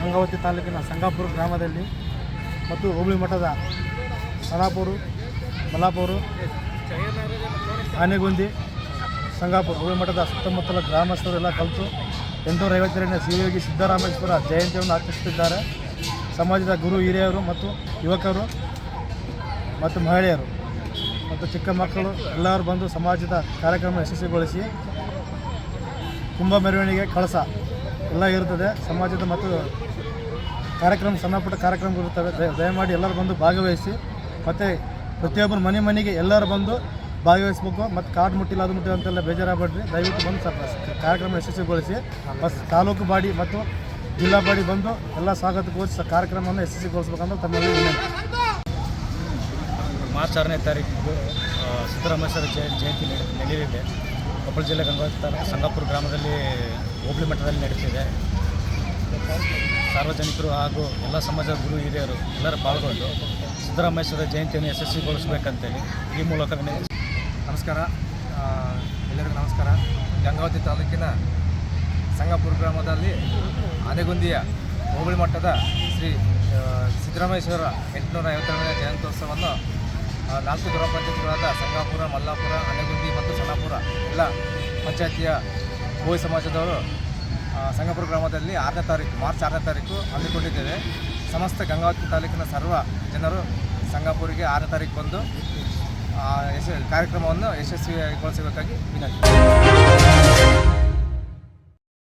ಗಂಗಾವತಿ ತಾಲೂಕಿನ ಸಂಗಾಪುರ ಗ್ರಾಮದಲ್ಲಿ ಮತ್ತು ಹೋಬಳಿ ಮಠದ ಸರಾಪೂರು ಮಲಾಪೂರು ಆನೆಗುಂದಿ, ಸಂಗಾಪುರ ಹೋಬಳಿ ಮಠದ ಸುತ್ತಮುತ್ತಲ ಗ್ರಾಮಸ್ಥರೆಲ್ಲ ಕಲಿತು ಎಂಟುನೂರ ಐವತ್ತೆರಡನೇ ಸಿಯೋಗಿ ಸಿದ್ದರಾಮೇಶ್ವರ ಜಯಂತಿಯನ್ನು ಆಚರಿಸುತ್ತಿದ್ದಾರೆ. ಸಮಾಜದ ಗುರು ಹಿರಿಯರು ಮತ್ತು ಯುವಕರು ಮತ್ತು ಮಹಿಳೆಯರು. ಮತ್ತು ಚಿಕ್ಕ ಮಕ್ಕಳು ಎಲ್ಲರೂ ಬಂದು ಸಮಾಜದ ಕಾರ್ಯಕ್ರಮ ಯಶಸ್ವಿಗೊಳಿಸಿ ಕುಂಭ ಮೆರವಣಿಗೆ, ಕಳಸ ಎಲ್ಲ ಇರುತ್ತದೆ. ಸಮಾಜದ ಮತ್ತು ಕಾರ್ಯಕ್ರಮ ಸಣ್ಣಪುಟ್ಟ ಕಾರ್ಯಕ್ರಮಗಳು ಇರ್ತವೆ. ದಯ ದಯಮಾಡಿ ಎಲ್ಲರೂ ಬಂದು ಭಾಗವಹಿಸಿ ಮತ್ತು ಪ್ರತಿಯೊಬ್ಬರು ಮನೆ ಮನೆಗೆ ಎಲ್ಲರೂ ಬಂದು ಭಾಗವಹಿಸ್ಬೇಕು. ಮತ್ತು ಕಾರ್ಡ್ ಮುಟ್ಟಿಲ್ಲ, ಅದು ಮುಟ್ಟಿಲ್ಲ ಅಂತೆಲ್ಲ ಬೇಜಾರಾಗಬೇಡ್ರಿ. ದಯವಿಟ್ಟು ಬಂದು ಸರ್ ಕಾರ್ಯಕ್ರಮ ಯಶಸ್ವಿಗೊಳಿಸಿ. ಬಸ್ ತಾಲೂಕು ಬಾಡಿ ಮತ್ತು ಜಿಲ್ಲಾ ಬಾಡಿ ಬಂದು ಎಲ್ಲ ಸ್ವಾಗತಗೊಳಿಸಿ ಕಾರ್ಯಕ್ರಮವನ್ನು ಯಶಸ್ವಿಗೊಳಿಸ್ಬೇಕಂತ ತಮ್ಮಲ್ಲಿ ವಿನಂತಿ. ಮಾರ್ಚ್ ಆರನೇ ತಾರೀಕು ಆ, ಸಿದ್ದರಾಮೇಶ್ವರ ಜಯ ಜಯಂತಿ ನಡೆ- ನಡೆಯಲಿದೆ ಕೊಪ್ಪಳ ಜಿಲ್ಲೆ ಗಂಗಾವತಿ ತಾಲೂಕು ಸಂಗಾಪುರ ಗ್ರಾಮದಲ್ಲಿ ಹೋಬಳಿ ಮಟ್ಟದಲ್ಲಿ ನಡೀತಿದೆ. ಸಾರ್ವಜನಿಕರು ಹಾಗೂ ಎಲ್ಲ ಸಮಾಜದ ಗುರು ಹಿರಿಯರು ಎಲ್ಲರೂ ಪಾಲ್ಗೊಂಡು ಸಿದ್ದರಾಮೇಶ್ವರ ಜಯಂತಿಯನ್ನು ಯಶಸ್ವಿಗೊಳಿಸಬೇಕಂತೇಳಿ ಈ ಮೂಲಕ ನಮಸ್ಕಾರ. ಎಲ್ಲರಿಗೂ ನಮಸ್ಕಾರ. ಗಂಗಾವತಿ ತಾಲೂಕಿನ ಸಂಗಾಪುರ ಗ್ರಾಮದಲ್ಲಿ ಆನೆಗುಂದಿಯ ಹೋಬಳಿ ಮಟ್ಟದ ಶ್ರೀ ಸಿದ್ದರಾಮೇಶ್ವರ ಎಂಟುನೂರ ಐವತ್ತೆರಡನೇ ಜಯಂತ್ಯೋತ್ಸವವನ್ನು ನಾಲ್ಕು ಗ್ರಾಮ ಪಂಚಾಯತ್ಗಳಾದ ಸಂಗಾಪುರ, ಮಲ್ಲಾಪುರ ಅನೆಗುಂದಿ ಮತ್ತು ಸಣ್ಣಪುರ, ಎಲ್ಲ ಪಂಚಾಯತಿಯ ಬೋಯ್ ಸಮಾಜದವರು ಸಂಗಾಪುರ ಗ್ರಾಮದಲ್ಲಿ ಆರನೇ ತಾರೀಕು, ಮಾರ್ಚ್ ಆರನೇ ತಾರೀಕು ಹಮ್ಮಿಕೊಂಡಿದ್ದೇವೆ. ಸಮಸ್ತ ಗಂಗಾವತಿ ತಾಲೂಕಿನ ಸರ್ವ ಜನರು ಸಂಗಾಪುರಿಗೆ ಆರನೇ ತಾರೀಕು ಬಂದು ಯಶ ಕಾರ್ಯಕ್ರಮವನ್ನು ಯಶಸ್ವಿಗೊಳಿಸಬೇಕಾಗಿ ವಿನಂತಿ.